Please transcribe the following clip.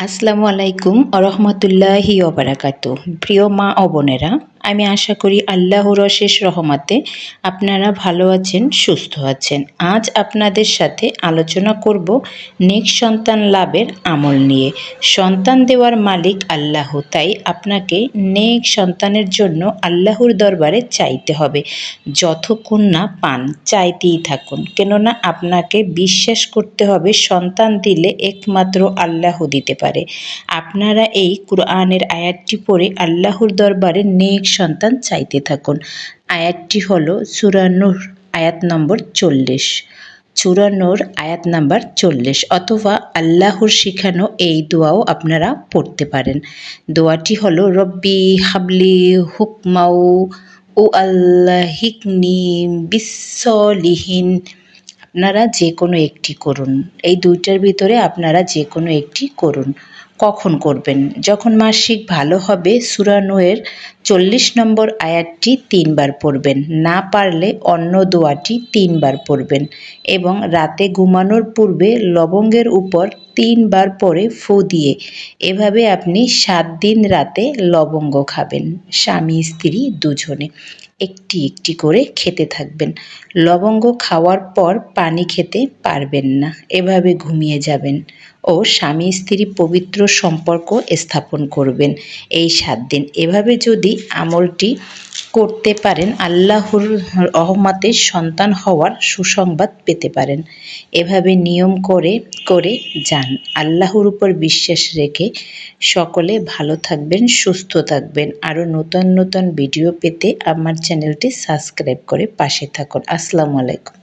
আসসালামু আলাইকুম আরহামতুল্লাহি ওবরাকাত প্রিয় মা ও বোনেরা আমি আশা করি আল্লাহর অশেষ রহমতে আপনারা ভালো আছেন, সুস্থ আছেন। আজ আপনাদের সাথে আলোচনা করব নেক সন্তান লাভের আমল নিয়ে। সন্তান দেওয়ার মালিক আল্লাহ, তাই আপনাকে নেক সন্তানের জন্য আল্লাহর দরবারে চাইতে হবে। যতক্ষণ না পান, চাইতেই থাকুন। কেননা আপনাকে বিশ্বাস করতে হবে, সন্তান দিলে একমাত্র আল্লাহ দিতে পারে। আপনারা এই কোরআনের আয়াতটি পড়ে আল্লাহর দরবারে নেক সন্তান চাইতে থাকুন। আয়াতটি হল সুরানুর আয়াত নম্বর চল্লিশ। চুরানোর আয়াত নাম্বার চল্লিশ। অথবা আল্লাহর শিখানো এই দোয়াও আপনারা পড়তে পারেন। দোয়াটি হল, রব্বি হাবলি হুকমাউ ও আল্লাহিকনি বিশ্বলিহীন আপনারা যে কোনো একটি করুন। এই দুইটার ভিতরে আপনারা যে কোনো একটি করুন। কখন করবেন? যখন মাসিক ভালো হবে সুরানুয়ের চল্লিশ নম্বর আয়াতটি তিনবার পড়বেন। না পারলে অন্য দোয়াটি তিনবার পড়বেন এবং রাতে ঘুমানোর পূর্বে লবঙ্গের উপর তিনবার পরে ফু দিয়ে এভাবে আপনি সাত দিন রাতে লবঙ্গ খাবেন, স্বামী, স্ত্রী দুজনে। একটি একটি করে খেতে থাকবেন। লবঙ্গ খাওয়ার পর পানি খেতে পারবেন না। এভাবে ঘুমিয়ে যাবেন ও স্বামী, স্ত্রী পবিত্র সম্পর্ক স্থাপন করবেন। এই সাত দিন। এভাবে যদি আমলটি করতে পারেন, আল্লাহর রহমতের সন্তান হওয়ার সুসংবাদ পেতে পারেন। এভাবে নিয়ম করে করে যান। আল্লাহর উপর বিশ্বাস রেখে সকলে ভালো থাকবেন, সুস্থ থাকবেন। আরও নতুন নতুন ভিডিও পেতে আমার চ্যানেলটি সাবস্ক্রাইব করে পাশে থাকুন। আসসালামু আলাইকুম।